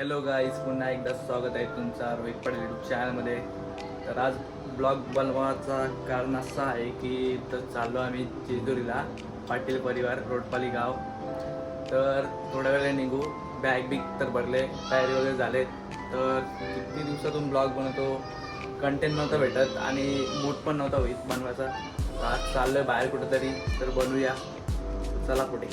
Hello guys पुन्हा एकदा स्वागत आहे तुमचा रोहित पटेल यूट्यूब चॅनलमध्ये तर आज ब्लॉग बनवायचा कारण असं आहे की तर चाललो आम्ही जेजुरीला पाटील परिवार रोडपाली गाव. तर थोड्या वेळाने निघू. बॅग बिग तर भरले तयारी वगैरे झाले. तर किती दिवसातून ब्लॉग बनवतो? कंटेंट नव्हता भेटत आणि मूड पण नव्हता होईल बनवायचा. आज आज आहे बाहेर कुठंतरी तर बनवूया. चला कुठे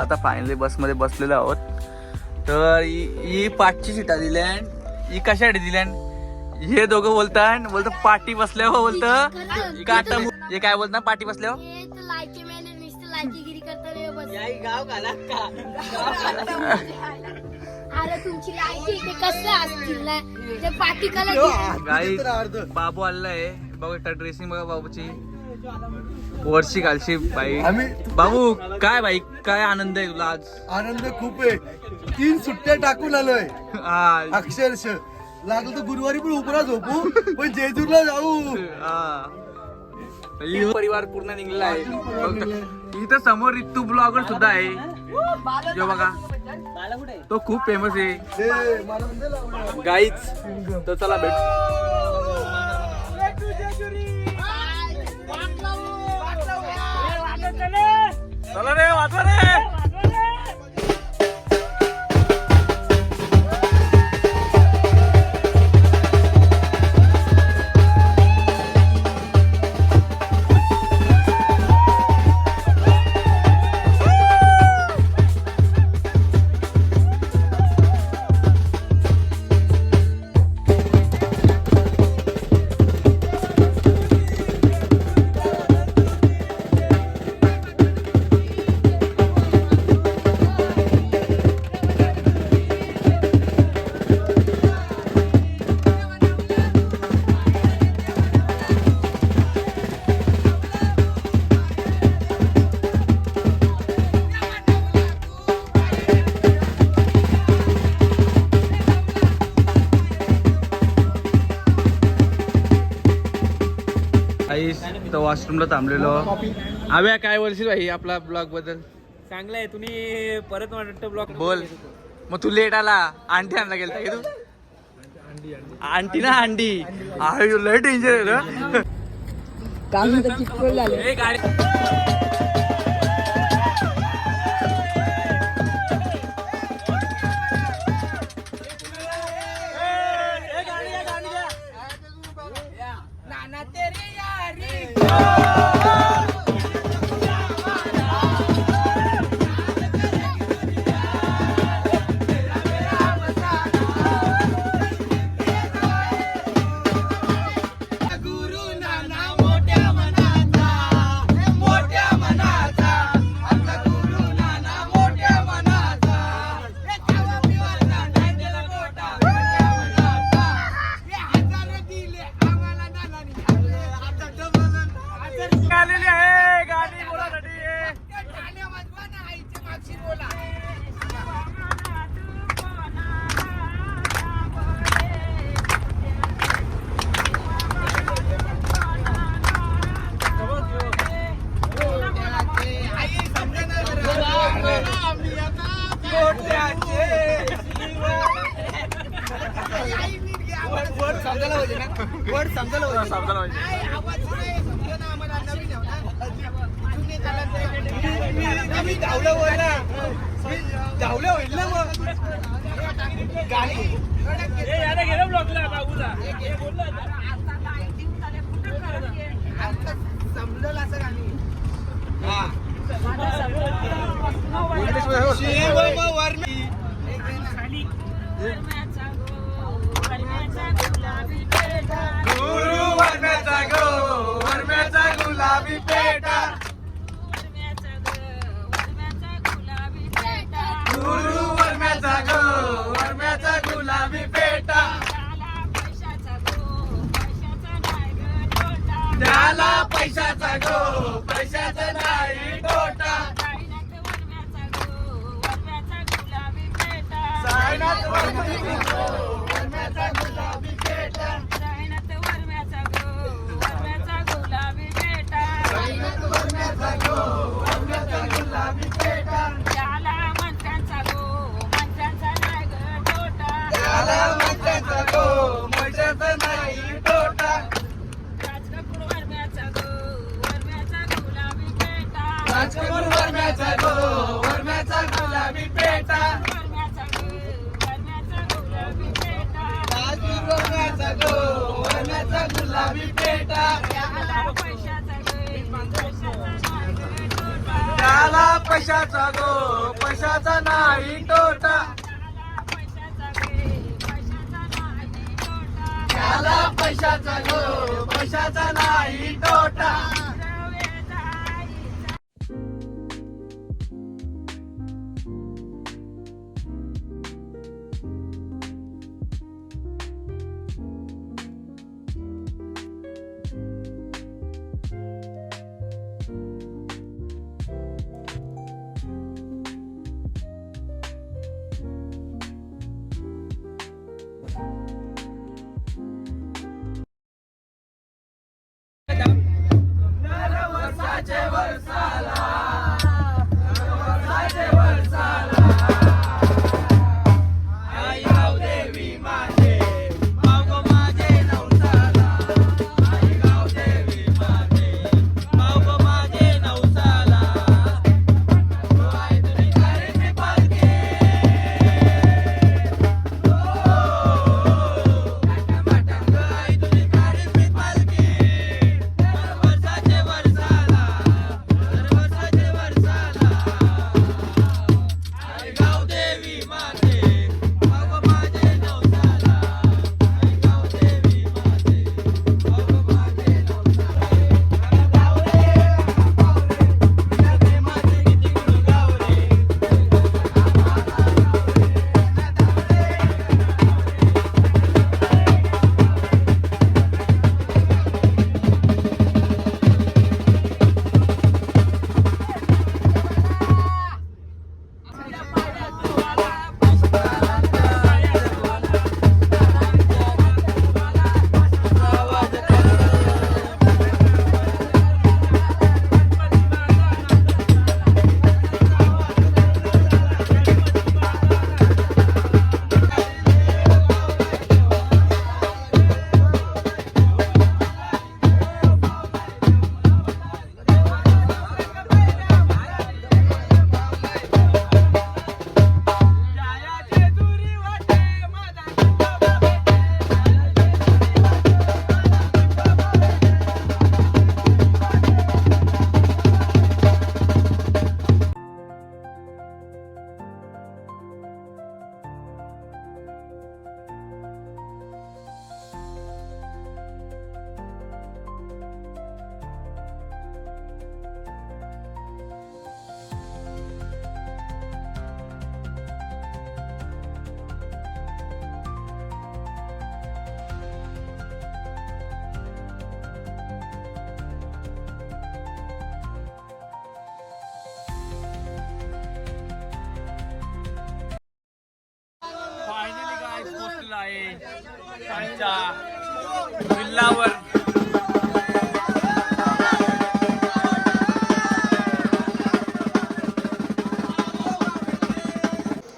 आता फायनली बसमध्ये बसलेलो आहोत. तर ही ही पाचची सीटा दिल्या ही कशासाठी दिल्या हे दोघं बोलतात बोलतं पाठी बसल्यावर बोलतं. काटा हे काय बोलतात पाठी बसल्यावर हे? गाई बाबू आलाय बघा ड्रेसिंग बघा बाबूची. वर्षी घालशी बाई. आम्ही बाबू काय बाई काय आनंद आहे तुला आज? आनंद खूप आहे. तीन सुट्ट्या टाकून आलोय. हा, अक्षरशः. लागलं तर गुरुवारी पण उपरा झोपू पण जेजूरला जाऊ. हा. ही परिवार पूर्ण निघलेला आहे. इथं समोर रितू ब्लॉगर सुद्धा आहे. जो बघा. तो खूप फेमस आहे. हे, मला. गाईच तर चला भेट. चला। रे वाचवा रे। आई वॉशरूमला थांबलेलो. आव्या काय बोलशील भाई आपला ब्लॉगबद्दल? चांगलं आहे तुम्ही परत वाटतं ब्लॉक बोल. मग तू लेट आला. आंटी आणला गेलता की तू? आंटी ना अंडी आय लय डेंजर आहे ना. वाजलेली आहे. गाणी बोलासाठी. समजायला पाहिजे ना. वर्ड समजायला पाहिजे. समजायला पाहिजे. मी धावलं होईल ना मी धावलं होईल ना मग गाणी गेलो ब्लॉकला बाबूला. समजलं असं गाणी हा. गुरु पैशाचा गो पैशाचा नाही तोटा. सायनात वरम्याचा गो. वरम्याचा पैशाचा गो पैशाचा नाही तोटा. त्याला पैशाचा गो पैशाचा नाही तोटा.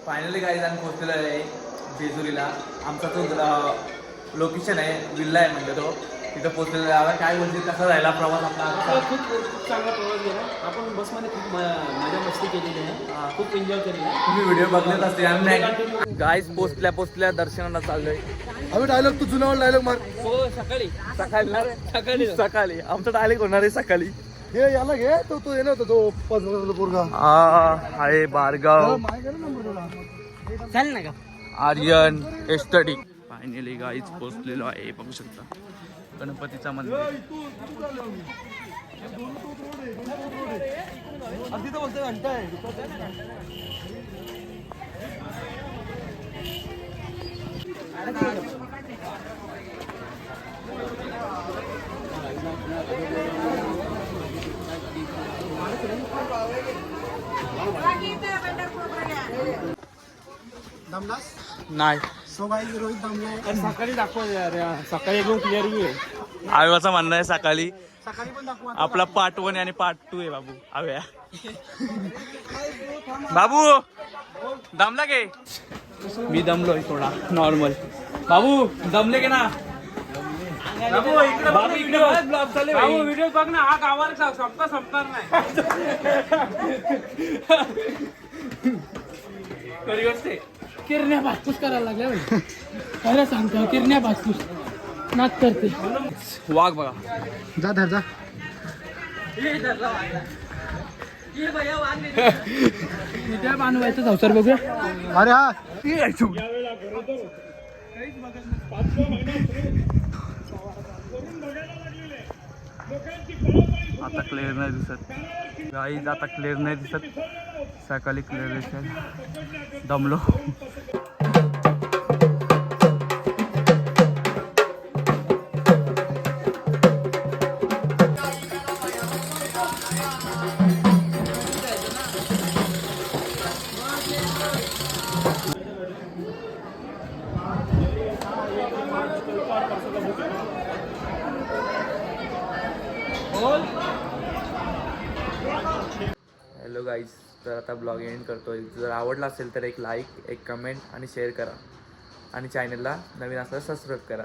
फायनली काही जण पोहोचलेलं आहे जेजुरीला. आमचा तो लोकेशन आहे विल्ला आहे म्हणजे तो. तिथं पोहोचलेला आहे. आता काय बोलतील कसा राहिला प्रवास आपला? खूप खूप चांगला प्रवास गेला आपण बसमध्ये खूप मजा मस्ती केलेली आहे. खूप एन्जॉय केलेली आहे. तुम्ही व्हिडिओ बघलेच असते आम्ही गाईज पोचल्या पोचल्या दर्शनाला चाललोय. आम्ही डायलॉग तू जुनावर डायलॉग मार. हो सकाळी. सकाळी ना रे? सकाळी. सकाळी. आमचा डायरेक्ट होणार आहे सकाळी. हे याला घे. तो तो येणार होता तो पाच वर्षाचा पोरगा. हा आहे बारगाव. माहिती आहे ना नंबर तुला चालेल ना का आर्यन एस्थेटिक. फायनली गाईच पोचलेलो आहे. बघू शकता. गणपतीचा मंदिर. बोलतोय घंटा आहे. दमदास नाही. So guys Rohit Damle? सकाळी दाखवा यार सकाळी एकदम क्लिअर व्यू आहे. आव्याचं म्हणणं आहे सकाळी. सकाळी पण दाखवा आपला पार्ट वन आणि पार्ट टू आहे बाबू. आव्या. बाबू दमला गे मी दमलोय थोडा नॉर्मल बाबू दमले गे ना? बाबू इकडे बाबू इकडे ब्लॉग चालू भाऊ व्हिडिओ बघ ना हा गावाला संपता संपणार नाही. कधी किरण्या भातपूस करायला लागल्या बाई. खरं सांगतो किरण्या भातपूस नाच करते. वाघ बघा. जा धर जा. त्या बांधवायचं संसार बघूया. अरे हा. आता क्लिअर नाही दिसत. गाईज आता क्लिअर नाही दिसत. सकाळी क्लिअर दिसत दमलो. हॅलो गाईज तर आता ब्लॉग एंड करतोय. जर आवडला असेल तर एक लाईक एक कमेंट आणि शेअर करा. आणि चॅनलला नवीन असल्यास सबस्क्राईब करा.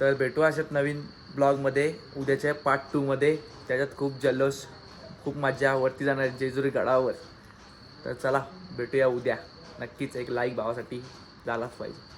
तर भेटू अशात नवीन ब्लॉगमध्ये उद्याच्या पार्ट टूमध्ये त्याच्यात खूप जल्लोष खूप मजा वरती जाणार जेजुरी गडावर. तर चला भेटूया उद्या. नक्कीच एक लाईक भावासाठी झालाच पाहिजे.